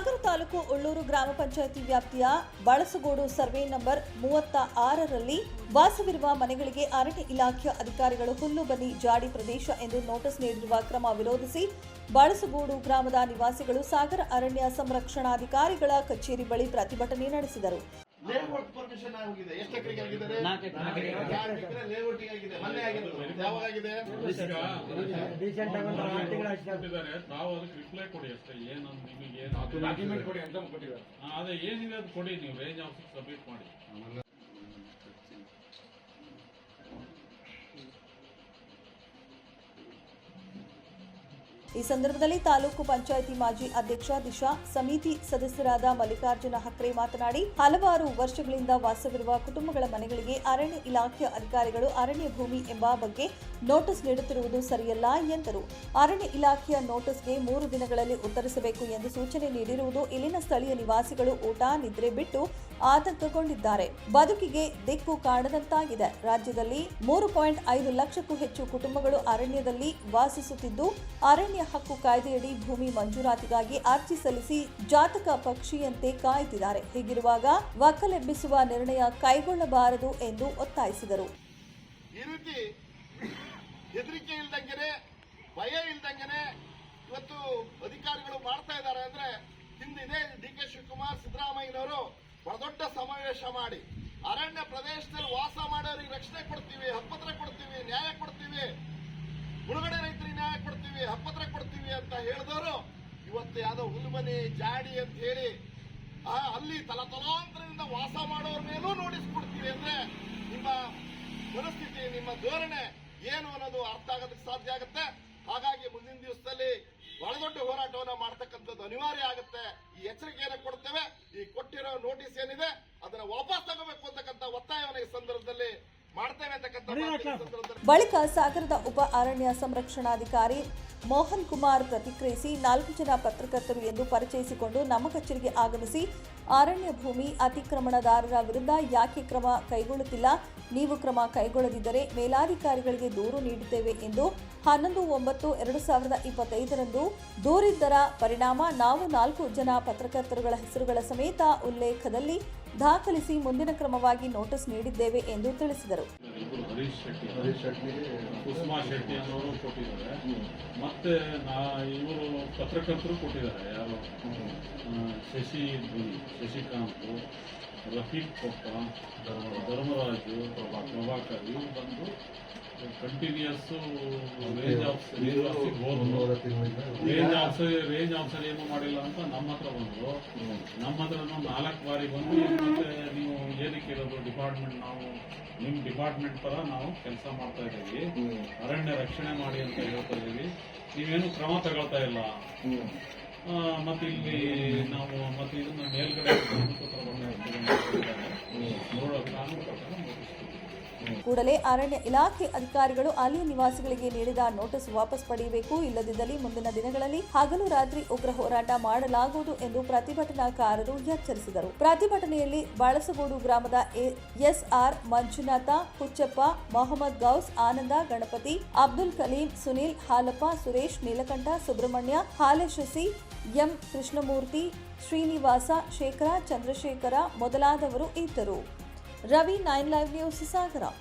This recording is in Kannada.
ಸಾಗರ ತಾಲೂಕು ಉಳ್ಳೂರು ಗ್ರಾಮ ಪಂಚಾಯಿತಿ ವ್ಯಾಪ್ತಿಯ ಬಳಸಗೋಡು ಸರ್ವೆ ನಂಬರ್ ಮೂವತ್ತ ಆರರಲ್ಲಿ ವಾಸವಿರುವ ಮನೆಗಳಿಗೆ ಅರಣ್ಯ ಇಲಾಖೆಯ ಅಧಿಕಾರಿಗಳು ಹುಲ್ಲು ಬನ್ನಿ ಜಾಡಿ ಪ್ರದೇಶ ಎಂದು ನೋಟಿಸ್ ನೀಡಿರುವ ಕ್ರಮ ವಿರೋಧಿಸಿ ಬಳಸಗೋಡು ಗ್ರಾಮದ ನಿವಾಸಿಗಳು ಸಾಗರ ಅರಣ್ಯ ಸಂರಕ್ಷಣಾಧಿಕಾರಿಗಳ ಕಚೇರಿ ಬಳಿ ಪ್ರತಿಭಟನೆ ನಡೆಸಿದರು. ಸರ್. ಅದಕ್ಕೆ ರಿಪ್ಲೈ ಕೊಡಿ ಅಷ್ಟೇ. ಏನು ನಿಮಗೆ ಏನು ಡಾಕ್ಯುಮೆಂಟ್ ಕೊಡಿ ಅಂತ ಕೊಟ್ಟಿದ್ದಾರೆ ಅದೇ ಏನಿದೆ ಅದು ಕೊಡಿ ನೀವು ರೇಂಜ್ ಆಫೀಸ್ ಸಬ್ಮಿಟ್ ಮಾಡಿ. ಈ ಸಂದರ್ಭದಲ್ಲಿ ತಾಲೂಕು ಪಂಚಾಯಿತಿ ಮಾಜಿ ಅಧ್ಯಕ್ಷ ದಿಶಾ, ಸಮಿತಿ ಸದಸ್ಯರಾದ ಮಲ್ಲಿಕಾರ್ಜುನ ಹಕ್ರೆ ಮಾತನಾಡಿ, ಹಲವಾರು ವರ್ಷಗಳಿಂದ ವಾಸವಿರುವ ಕುಟುಂಬಗಳ ಮನೆಗಳಿಗೆ ಅರಣ್ಯ ಇಲಾಖೆಯ ಅಧಿಕಾರಿಗಳು ಅರಣ್ಯ ಭೂಮಿ ಎಂಬ ಬಗ್ಗೆ ನೋಟಿಸ್ ನೀಡುತ್ತಿರುವುದು ಸರಿಯಲ್ಲ ಎಂದರು. ಅರಣ್ಯ ಇಲಾಖೆಯ ನೋಟಿಸ್ಗೆ ಮೂರು ದಿನಗಳಲ್ಲಿ ಉತ್ತರಿಸಬೇಕು ಎಂದು ಸೂಚನೆ ನೀಡಿರುವುದು ಇಲ್ಲಿನ ಸ್ಥಳೀಯ ನಿವಾಸಿಗಳು ಊಟ, ನಿದ್ರೆ ಬಿಟ್ಟು ಆತಂಕಗೊಂಡಿದ್ದಾರೆ. ಬದುಕಿಗೆ ದಿಕ್ಕು ಕಾಣದಂತಾಗಿದೆ. ರಾಜ್ಯದಲ್ಲಿ ಮೂರು ಪಾಯಿಂಟ್ ಐದು ಲಕ್ಷಕ್ಕೂ ಹೆಚ್ಚು ಕುಟುಂಬಗಳು ಅರಣ್ಯದಲ್ಲಿ ವಾಸಿಸುತ್ತಿದ್ದು, ಅರಣ್ಯ ಹಕ್ಕು ಕಾಯ್ದೆಯಡಿ ಭೂಮಿ ಮಂಜೂರಾತಿಗಾಗಿ ಅರ್ಜಿ ಸಲ್ಲಿಸಿ ಜಾತಕ ಪಕ್ಷಿಯಂತೆ ಕಾಯುತ್ತಿದ್ದಾರೆ ಹೀಗಿರುವಾಗ ಒಕ್ಕಲೆಬ್ಬಿಸುವ ನಿರ್ಣಯ ಕೈಗೊಳ್ಳಬಾರದು ಎಂದು ಒತ್ತಾಯಿಸಿದರು. ಈ ರೀತಿ ಹೆದರಿಕೆ ಇಲ್ದಂಗೆನೆ, ಭಯ ಇಲ್ದಂಗೆನೆ ಇವತ್ತು ಅಧಿಕಾರಿಗಳು ಮಾಡ್ತಾ ಇದ್ದಾರೆ ಅಂದ್ರೆ ಹಿಂದಿದೆ ಡಿ ಕೆ ಶಿವಕುಮಾರ್, ಸಿದ್ದರಾಮಯ್ಯನವರು ದೊಡ್ಡ ಸಮಾವೇಶ ಮಾಡಿ ಅರಣ್ಯ ಪ್ರದೇಶದಲ್ಲಿ ವಾಸ ಮಾಡೋರಿಗೆ ರಕ್ಷಣೆ ಕೊಡ್ತೀವಿ ಹಕ್ಕುಪತ್ರ ಕೊಡ್ತೀವಿ ನ್ಯಾಯ ಕೊಡ್ತೀವಿ ಮುಳುಗಡೆ ರೈತರಿಗೆ ನ್ಯಾಯ ಕೊಡ್ತೀವಿ ಹಕ್ಕುಪತ್ರ ಕೊಡ್ತೀವಿ ಅಂತ ಹೇಳಿದವರು ಇವತ್ತು ಹುಲ್ಮನೆ ಜಾಡಿ ಅಂತ ಹೇಳಿ ಆ, ಅಲ್ಲಿ ತಲತಲಾಂತರದಿಂದ ವಾಸ ಮಾಡೋರ ಮೇಲೂ ನೋಟಿಸ್ ಕೊಡ್ತೀವಿ ಅಂದ್ರೆ ನಿಮ್ಮ ಮನಸ್ಥಿತಿ ನಿಮ್ಮ ಧೋರಣೆ ಏನು ಅನ್ನೋದು ಅರ್ಥ ಆಗೋದಕ್ಕೆ ಸಾಧ್ಯ ಆಗುತ್ತೆ. ಹಾಗಾಗಿ ಮುಂದಿನ ದಿವಸದಲ್ಲಿ ಒಳದೊಡ್ಡ ದೊಡ್ಡ ಹೋರಾಟವನ್ನ ಮಾಡ್ತಕ್ಕಂಥದ್ದು ಅನಿವಾರ್ಯ ಆಗುತ್ತೆ. ಈ ಎಚ್ಚರಿಕೆಯನ್ನು ಕೊಡ್ತೇವೆ. ಈ ಕೊಟ್ಟಿರೋ ನೋಟಿಸ್ ಏನಿದೆ ಅದನ್ನ ವಾಪಸ್ ತಗೋಬೇಕು ಅಂತಕ್ಕಂಥ ಒತ್ತಾಯವನ್ನು ಈ ಸಂದರ್ಭದಲ್ಲಿ ಮಾಡ್ತೇವೆ ಅಂತಕ್ಕಂಥ ಮಾತನ್ನ ಈ ಸಂದರ್ಭದಲ್ಲಿ ಬಳಿಕ ಸಾಗರದ ಉಪ ಅರಣ್ಯ ಸಂರಕ್ಷಣಾಧಿಕಾರಿ ಮೋಹನ್ ಕುಮಾರ್ ಪ್ರತಿಕ್ರಿಯಿಸಿ, ನಾಲ್ಕು ಜನ ಪತ್ರಕರ್ತರು ಎಂದು ಪರಿಚಯಿಸಿಕೊಂಡು ನಮ್ಮ ಕಚೇರಿಗೆ ಆಗಮಿಸಿ, ಅರಣ್ಯ ಭೂಮಿ ಅತಿಕ್ರಮಣದಾರರ ವಿರುದ್ಧ ಯಾಕೆ ಕ್ರಮ ಕೈಗೊಳ್ಳುತ್ತಿಲ್ಲ? ನೀವು ಕ್ರಮ ಕೈಗೊಳ್ಳದಿದ್ದರೆ ಮೇಲಾಧಿಕಾರಿಗಳಿಗೆ ದೂರು ನೀಡುತ್ತೇವೆ ಎಂದು ಹನ್ನೊಂದು ಒಂಬತ್ತು ಎರಡು ಸಾವಿರದ ಇಪ್ಪತ್ತೈದರಂದು ದೂರಿದ್ದರ ಪರಿಣಾಮ ನಾವು ನಾಲ್ಕು ಜನ ಪತ್ರಕರ್ತರುಗಳ ಹೆಸರುಗಳ ಸಮೇತ ಉಲ್ಲೇಖದಲ್ಲಿ ದಾಖಲಿಸಿ ಮುಂದಿನ ಕ್ರಮವಾಗಿ ನೋಟಿಸ್ ನೀಡಿದ್ದೇವೆ ಎಂದು ತಿಳಿಸಿದರು. ಇಬ್ಬರು ಹರೀಶ್ ಶೆಟ್ಟಿ ಕುಸುಮಾ ಶೆಟ್ಟಿ ಅನ್ನೋರು ಕೊಟ್ಟಿದ್ದಾರೆ. ಮತ್ತೆ ನಾ ಇವರು ಪತ್ರಕರ್ತರು ಕೊಟ್ಟಿದ್ದಾರೆ ಯಾರು ಶಶಿ ಧ್ವನಿ ಶಶಿಕಾಂತ್. ರಫೀಕ್ ಕೊಪ್ಪ ಧರ್ಮರಾಜು ಪ್ರಭಾಕರ್ ಇವರು ಬಂದು continues range of range officer range officer ಏನು ಮಾಡಿಲ್ಲ ಅಂತ ನಮ್ಮ ಹತ್ರ ಬಂದ್ರು. ನಮ್ಮ ಹತ್ರ ನಾಲ್ಕು ಬಾರಿ ಬಂದು ಮತ್ತೆ ನೀವು ಏನಕ್ಕೆ ಇರೋದು ಡಿಪಾರ್ಟ್ಮೆಂಟ್ ನಾವು ನಿಮ್ಮ ಡಿಪಾರ್ಟ್ಮೆಂಟ್ ಪರ ನಾವು ಕೆಲಸ ಮಾಡ್ತಾ ಇದ್ದೀವಿ. ಅರಣ್ಯ ರಕ್ಷಣೆ ಮಾಡಿ ಅಂತ ಹೇಳ್ತಾ ಇದ್ದೀವಿ. ನೀವೇನು ಕ್ರಮ ತಗೊಳ್ತಾ ಇಲ್ಲ. ಮತ್ತೆ ಇಲ್ಲಿ ನಾವು ಮತ್ತೆ ಇದನ್ನ ಮೇಲ್ಗಡೆ ನೋಡೋ ಕಾನೂನು ಪ್ರಕಾರ. ಕೂಡಲೇ ಅರಣ್ಯ ಇಲಾಖೆ ಅಧಿಕಾರಿಗಳು ಅಲ್ಲಿಯ ನಿವಾಸಿಗಳಿಗೆ ನೀಡಿದ ನೋಟಿಸ್ ವಾಪಸ್ ಪಡೆಯಬೇಕು. ಇಲ್ಲದಿದ್ದಲ್ಲಿ ಮುಂದಿನ ದಿನಗಳಲ್ಲಿ ಹಗಲು ರಾತ್ರಿ ಉಗ್ರ ಹೋರಾಟ ಮಾಡಲಾಗುವುದು ಎಂದು ಪ್ರತಿಭಟನಾಕಾರರು ಎಚ್ಚರಿಸಿದರು. ಪ್ರತಿಭಟನೆಯಲ್ಲಿ ಬಳಸಗೋಡು ಗ್ರಾಮದ ಎಸ್ಆರ್ ಮಂಜುನಾಥ, ಹುಚ್ಚಪ್ಪ, ಮೊಹಮ್ಮದ್ ಗೌಸ್, ಆನಂದ, ಗಣಪತಿ, ಅಬ್ದುಲ್ ಕಲೀಂ, ಸುನೀಲ್, ಹಾಲಪ್ಪ, ಸುರೇಶ್, ನೀಲಕಂಠ, ಸುಬ್ರಹ್ಮಣ್ಯ, ಹಾಲಶಸಿ, ಎಂ ಕೃಷ್ಣಮೂರ್ತಿ, ಶ್ರೀನಿವಾಸ, ಶೇಖರ, ಚಂದ್ರಶೇಖರ ಮೊದಲಾದವರು ಇದ್ದರು. रवि नाइन लाइव न्यूज़ सागरा।